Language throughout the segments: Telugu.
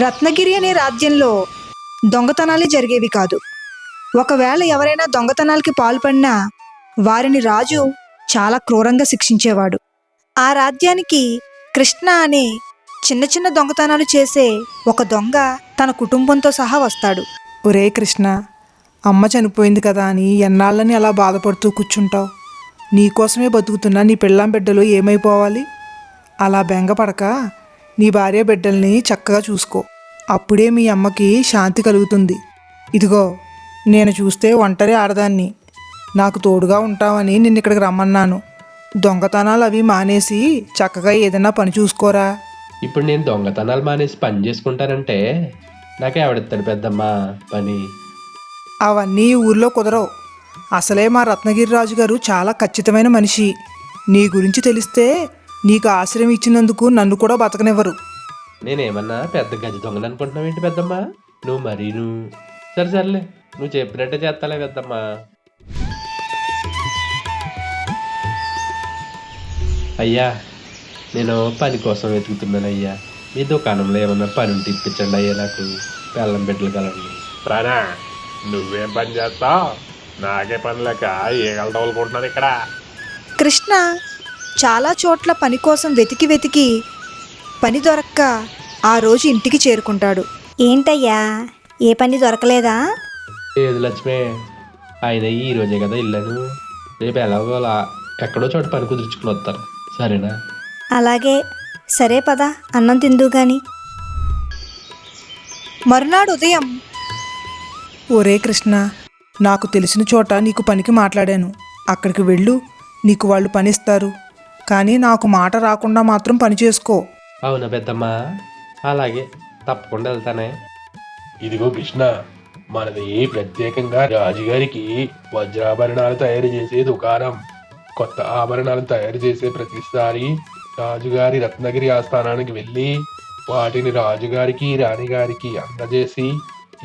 రత్నగిరి అనే రాజ్యంలో దొంగతనాలే జరిగేవి కాదు. ఒకవేళ ఎవరైనా దొంగతనాలకి పాల్పడినా వారిని రాజు చాలా క్రూరంగా శిక్షించేవాడు. ఆ రాజ్యానికి కృష్ణ అనే చిన్న చిన్న దొంగతనాలు చేసే ఒక దొంగ తన కుటుంబంతో సహా వస్తాడు. ఒరే కృష్ణ అమ్మ చనిపోయింది కదా అని ఎన్నాళ్ళని అలా బాధపడుతూ కూర్చుంటావు? నీకోసమే బతుకుతున్న నీ పిల్లం బిడ్డలు ఏమైపోవాలి? అలా బెంగపడక నీ భార్య బిడ్డల్ని చక్కగా చూసుకో. అప్పుడే మీ అమ్మకి శాంతి కలుగుతుంది. ఇదిగో నేను చూస్తే ఒంటరి ఆడదాన్ని. నాకు తోడుగా ఉంటావని నిన్ను ఇక్కడికి రమ్మన్నాను. దొంగతనాలు అవి మానేసి చక్కగా ఏదైనా పని చూసుకోరా? ఇప్పుడు నేను దొంగతనాలు మానేసి పని చేసుకుంటానంటే నాకు ఎవడిస్తాడు పెద్దమ్మా పని? అవన్నీ ఊర్లో కుదరవు. అసలే మా రత్నగిరి రాజు గారు చాలా ఖచ్చితమైన మనిషి. నీ గురించి తెలిస్తే నీకు ఆశ్రయం ఇచ్చినందుకు నన్ను కూడా బతకనివ్వరు. నేనేమన్నా పెద్ద గజ దొంగను అనుకుంటున్నావు ఏంటి పెద్దమ్మా? నువ్వు మరీను. సరే సర్లే. నువ్వు చెప్పినట్టే చేస్తాలే పెద్దమ్మా. అయ్యా నేను పని కోసం వెతుకుతున్నాను అయ్యా. మీ దుకాణంలో ఏమన్నా పని ఉంటే ఇప్పించండి అయ్యా నాకు. బెల్లం బిడ్డలు కలండి ప్రాణా నువ్వేం పని చేస్తావు? నాకే పని లేక ఈగలు తగులుకుంటున్నాను ఇక్కడ? కృష్ణ చాలా చోట్ల పని కోసం వెతికి వెతికి పని దొరక్క ఆ రోజు ఇంటికి చేరుకుంటాడు. ఏంటయ్యా? ఏ పని దొరకలేదా? లేదు లక్ష్మి? ఆయన ఈ రోజే కదా వెళ్ళాను రేపు ఎలాగోలా ఎక్కడో చోట పని కుదుర్చుకుని వస్తారు. సరేనా? అలాగే. సరే పద అన్నం తిందు గాని. మరునాడు ఉదయం. ఒరే కృష్ణ నాకు తెలిసిన చోట నీకు పనికి మాట్లాడాను. అక్కడికి వెళ్ళు నీకు వాళ్ళు పనిస్తారు. కానీ నాకు మాట రాకుండా మాత్రం పని చేసుకో. అవునా పెద్దమ్మా. అలాగే తప్పకుండా వెళ్తానే. ఇదిగో కృష్ణ మనది ప్రత్యేకంగా రాజుగారికి వజ్రాభరణాలు తయారు చేసే దుకాణం. కొత్త ఆభరణాలు తయారు చేసే ప్రతిసారి రాజుగారి రత్నగిరి ఆస్థానానికి వెళ్ళి వాటిని రాజుగారికి రాణిగారికి అందజేసి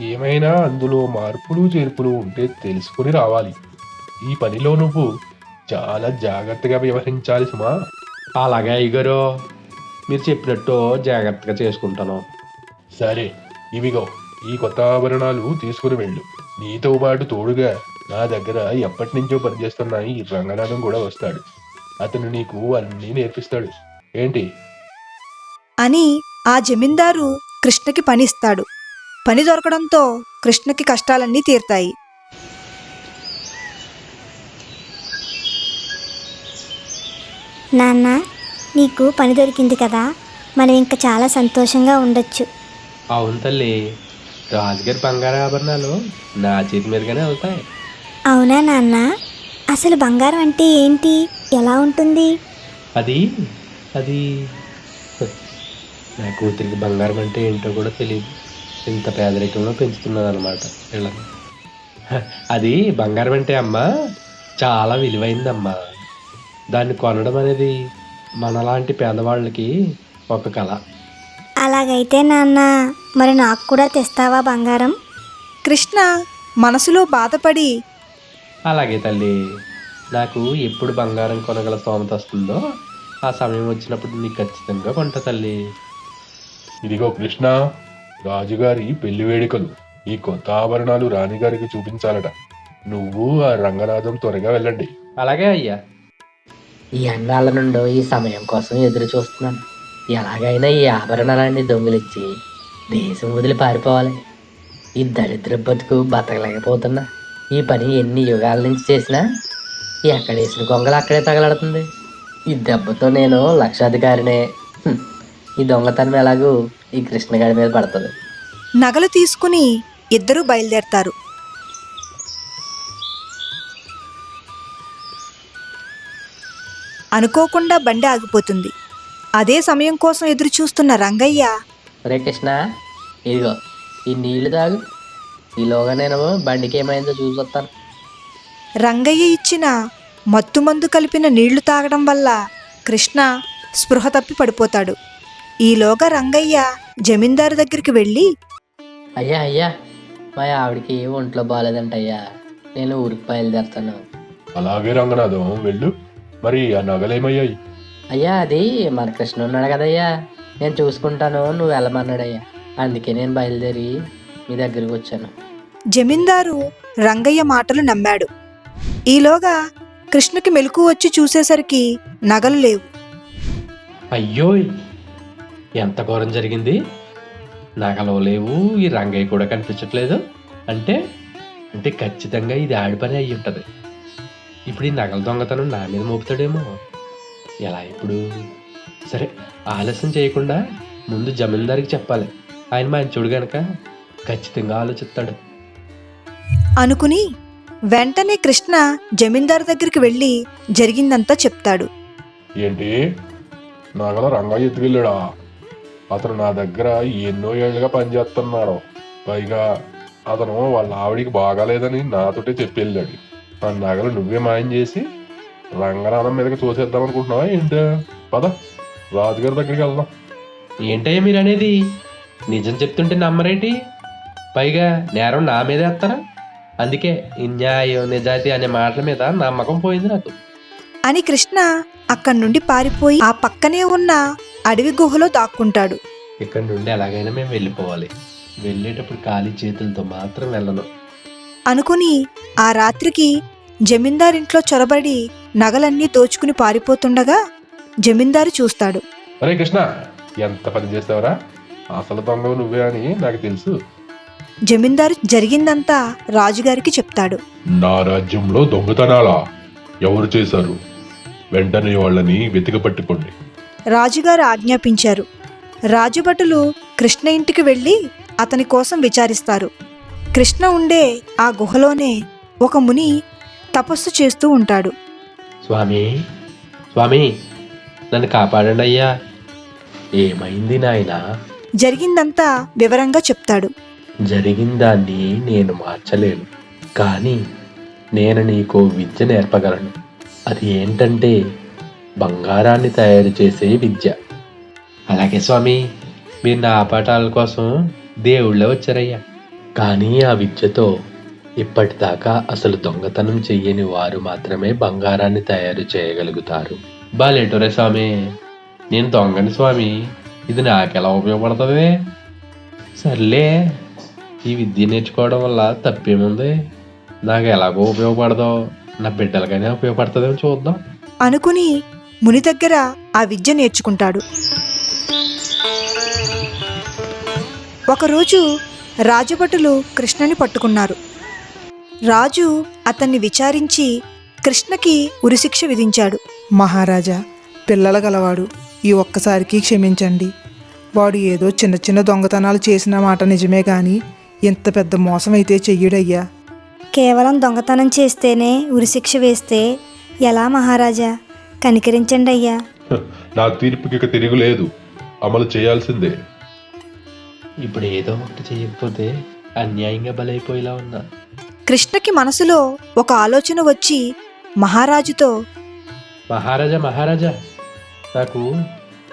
ఏమైనా అందులో మార్పులు చేర్పులు ఉంటే తెలుసుకుని రావాలి. ఈ పనిలో నువ్వు చాలా జాగ్రత్తగా వ్యవహరించాలి సుమా. అలాగే అయ్యగారు మీరు చెప్పినట్టు జాగ్రత్తగా చేసుకుంటాను. సరే ఇవిగో ఈ కొత్త ఆభరణాలు తీసుకుని వెళ్ళు. నీతో పాటు తోడుగా నా దగ్గర ఎప్పటి నుంచో పనిచేస్తున్న ఈ రంగనాథం కూడా వస్తాడు. అతను నీకు అన్నీ నేర్పిస్తాడు. ఏంటి? అని ఆ జమీందారు కృష్ణకి పని ఇస్తాడు. పని దొరకడంతో కృష్ణకి కష్టాలన్నీ తీరుతాయి. నాన్న నీకు పని దొరికింది కదా మనం ఇంకా చాలా సంతోషంగా ఉండొచ్చు. అవును తల్లి. రాజుగారి బంగారు ఆభరణాలు నా చేతి మీదుగానే వెళ్తాయి. అవునా నాన్న? అసలు బంగారం అంటే ఏంటి? ఎలా ఉంటుంది? అది అది నా కూతురికి బంగారం అంటే ఏంటో కూడా తెలియదు ఇంత పేదరికంలో పెంచుతున్నాను అనమాట అది బంగారం అంటే అమ్మా చాలా విలువైందమ్మా. దాన్ని కొనడం అనేది మనలాంటి పేదవాళ్ళకి ఒక కళ. అలాగైతే నాన్న మరి నాకు కూడా తెస్తావా బంగారం? కృష్ణ మనసులో బాధపడి. అలాగే తల్లి. నాకు ఎప్పుడు బంగారం కొనగల స్తోమత వస్తుందో ఆ సమయం వచ్చినప్పుడు నీకు ఖచ్చితంగా కొంట తల్లి. ఇదిగో కృష్ణ రాజుగారి పెళ్ళి వేడుకలు. ఈ కొత్త ఆభరణాలు రాణిగారికి చూపించాలట. నువ్వు ఆ రంగనాథం త్వరగా వెళ్ళండి. అలాగే అయ్యా. ఈ అన్నాళ్ళ నుండి ఈ సమయం కోసం ఎదురు చూస్తున్నాను. ఎలాగైనా ఈ ఆభరణాలన్నీ దొంగిలిచ్చి దేశం వదిలి పారిపోవాలి. ఈ దరిద్ర బతుకు బతకలేకపోతున్నా. ఈ పని ఎన్ని యుగాల నుంచి చేసినా ఎక్కడేసిన గొంగలు అక్కడే తగలడుతుంది. ఈ దెబ్బతో నేను లక్షాధికారినే. ఈ దొంగతనం ఎలాగూ ఈ కృష్ణగాడి మీద పడుతుంది. నగలు తీసుకుని ఇద్దరూ బయలుదేరతారు. అనుకోకుండా బండి ఆగిపోతుంది. అదే సమయం కోసం ఎదురు చూస్తున్న రంగయ్య ఒరే కృష్ణ ఇదిగో ఈ నీళ్ళు తాగు. ఈలోగా నేను బండికి ఏమైందో చూసొస్తాను రంగయ్య ఇచ్చిన మత్తుమందు కలిపిన నీళ్ళు తాగడం వల్ల కృష్ణ స్పృహ తప్పి పడిపోతాడు. ఈలోగా రంగయ్య జమీందారు దగ్గరికి వెళ్ళి అయ్యా అయ్యా మా ఆవిడకి ఒంట్లో బాగాలేదంట అయ్యా నేను ఊరికి బయలుదేరుతాను. అలాగే రంగనాథం వెళ్ళు. మరి ఆ నగలేమయ్యాయి? అయ్యా అది మన కృష్ణ ఉన్నాడు కదయ్యా. నేను చూసుకుంటాను నువ్వు వెళ్ళమన్నాడయ్యా. అందుకే నేను బయలుదేరి మీ దగ్గరికి వచ్చాను. జమీందారు రంగయ్య మాటలు నమ్మాడు. ఈలోగా కృష్ణకి మెలకు వచ్చి చూసేసరికి నగలు లేవు. అయ్యో ఎంత ఘోరం జరిగింది? నగలు లేవు ఈ రంగయ్య కూడా కనిపించట్లేదు. అంటే అంటే ఖచ్చితంగా ఇది ఆడి పని అయి ఉంటుంది ఇప్పుడు ఈ నగల దొంగతనం నా మీద మోపుతాడేమో. ఎలా ఇప్పుడు? సరే ఆలస్యం చేయకుండా ముందు జమీందారికి చెప్పాలి. ఆయన మంచోడు గనక ఖచ్చితంగా ఆలోచిస్తాడు. అనుకుని వెంటనే కృష్ణ జమీందారు దగ్గరికి వెళ్ళి జరిగిందంతా చెప్తాడు. ఏంటి? నగల రంగయ్య ఎత్తుకెళ్ళాడా? అతను నా దగ్గర ఎన్నో ఏళ్ళుగా పనిచేస్తున్నాడు. పైగా అతను వాళ్ళ ఆవిడికి బాగాలేదని నాతోటే చెప్పి వెళ్ళాడు. ఆ నగలు నువ్వే మాయం చేసి రంగనాథం మీదకి తోసేద్దాం అనుకుంటున్నావా ఏంటి? పద రాజుగారి దగ్గరికి వెళ్దాం. ఏంటయ్యా మీరు అనేది? నిజం చెప్తుంటే నమ్మరేంటి? పైగా నేరం నా మీదే వేస్తారా? అందుకే న్యాయం నిజాయితీ అనే మాటల మీద నమ్మకం పోయింది నాకు. అని కృష్ణ అక్కడి నుండి పారిపోయి ఆ పక్కనే ఉన్న అడవి గుహలో దాక్కుంటాడు. ఇక్కడ నుండి ఎలాగైనా మేము వెళ్ళిపోవాలి. వెళ్ళేటప్పుడు ఖాళీ చేతులతో మాత్రం వెళ్ళను. అనుకుని ఆ రాత్రికి జమీందారింట్లో చొరబడి నగలన్నీ దోచుకుని పారిపోతుండగా జమీందారు చూస్తాడు. అరే కృష్ణ ఎంత పని చేసావురా అసలు దొంగ నువ్వే అని నాకు తెలుసు. జమీందారు జరిగిందంతా రాజుగారికి చెప్తాడు. నా రాజ్యంలో దొంగతనాలా? ఎవరు చేశారు? వెంటనే వాళ్ళని వెతిక పట్టుకోండి. రాజుగారు ఆజ్ఞాపించారు. రాజుభటులు కృష్ణ ఇంటికి వెళ్ళి అతని కోసం విచారిస్తారు. కృష్ణ ఉండే ఆ గుహలోనే ఒక ముని తపస్సు చేస్తూ ఉంటాడు. స్వామి స్వామి నన్ను కాపాడండి అయ్యా. ఏమైంది నాయనా? జరిగిందంతా వివరంగా చెప్తాడు. జరిగిన దాన్ని నేను మార్చలేను. కానీ నేను నీకు విద్య నేర్పగలను. అది ఏంటంటే బంగారాన్ని తయారు చేసే విద్య. అలాగే స్వామి మీరు నా ఆపాటాల కోసం దేవుళ్ళే వచ్చారయ్యా. కానీ ఆ విద్యతో ఇప్పటిదాకా అసలు దొంగతనం చెయ్యని వారు మాత్రమే బంగారాన్ని తయారు చేయగలుగుతారు. బాలేటోరే స్వామి నేను దొంగని స్వామి ఇది నాకెలా ఉపయోగపడుతుంది? సర్లే ఈ విద్య నేర్చుకోవడం వల్ల తప్పేముంది? నాకు ఎలాగో ఉపయోగపడదో నా బిడ్డలకైనా ఉపయోగపడుతుందేమో చూద్దాం. అనుకుని ముని దగ్గర ఆ విద్య నేర్చుకుంటాడు. ఒకరోజు రాజభటులు కృష్ణని పట్టుకున్నారు. రాజు అతన్ని విచారించి కృష్ణకి ఉరిశిక్ష విధించాడు. మహారాజా పిల్లల గలవాడు ఈ ఒక్కసారికి క్షమించండి. వాడు ఏదో చిన్న చిన్న దొంగతనాలు చేసిన మాట నిజమే కానీ ఇంత పెద్ద మోసం అయితే చెయ్యడయ్యా. కేవలం దొంగతనం చేస్తేనే ఉరిశిక్ష వేస్తే ఎలా మహారాజా? కనికరించండి అయ్యా నా తీర్పుకి ఇక తిరుగులేదు. అమలు చేయాల్సిందే. ఇప్పుడు ఏదో ఒకటి చేయకపోతే అన్యాయంగా బలైపోయేలా ఉన్నా. కృష్ణకి మనసులో ఒక ఆలోచన వచ్చి మహారాజుతో మహారాజా మహారాజా నాకు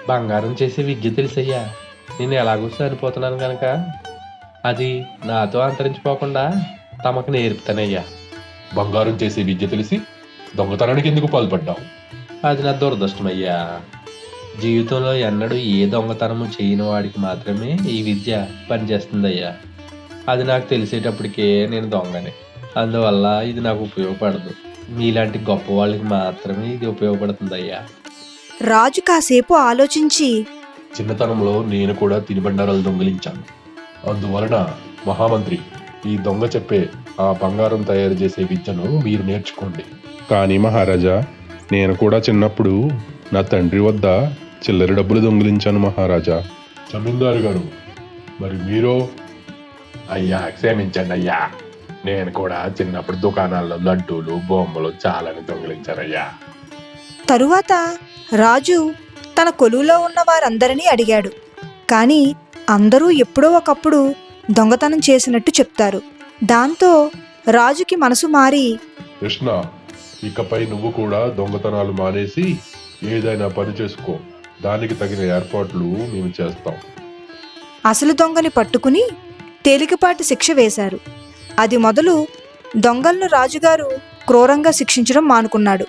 బంగారం చేసే విద్య తెలుసయ్యా. నేను ఎలాగో సరిపోతున్నాను కనుక అది నాతో అంతరించిపోకుండా తమకు నేర్పుతానయ్యా. బంగారం చేసే విద్య తెలిసి దొంగతనానికి ఎందుకు పాల్పడ్డావు? అది నా దురదృష్టమయ్యా. జీవితంలో ఎన్నడూ ఏ దొంగతనము చేయని వాడికి మాత్రమే ఈ విద్య పనిచేస్తుందయ్యా. అది నాకు తెలిసేటప్పటికే నేను దొంగనే. అందువల్ల ఇది నాకు ఉపయోగపడదు. మీలాంటి గొప్ప వాళ్ళకి మాత్రమే ఇది ఉపయోగపడుతుందయ్యా. రాజు కాసేపు ఆలోచించి చిన్నతనంలో నేను కూడా తినుబండారాలు దొంగిలించాను. అందువలన మహామంత్రి ఈ దొంగ చెప్పే ఆ బంగారం తయారు చేసే విద్యను మీరు నేర్చుకోండి. కానీ మహారాజా నేను కూడా చిన్నప్పుడు నా తండ్రి వద్ద చిల్లర డబ్బులు దొంగిలించాను మహారాజా. జమీందారు గారు మరి మీరు? అయ్యా క్షమించండి అయ్యా. నేను కూడా చిన్నప్పుడు దుకాణాల్లో లడ్డూలు బొమ్మలు చాలని దొంగిలించానయ్యా. తరువాత రాజు తన కొలువులో ఉన్న వారందరినీ అడిగాడు. కానీ అందరూ ఎప్పుడో ఒకప్పుడు దొంగతనం చేసినట్టు చెప్తారు. దాంతో రాజుకి మనసు మారి కృష్ణ ఇకపై నువ్వు కూడా దొంగతనాలు మానేసి ఏదైనా పని చేసుకో. దానికి తగిన ఏర్పాట్లు మేము చేస్తాం. అసలు దొంగని పట్టుకుని తేలికపాటి శిక్ష వేశారు. అది మొదలు దొంగలను రాజుగారు క్రూరంగా శిక్షించడం మానుకున్నాడు.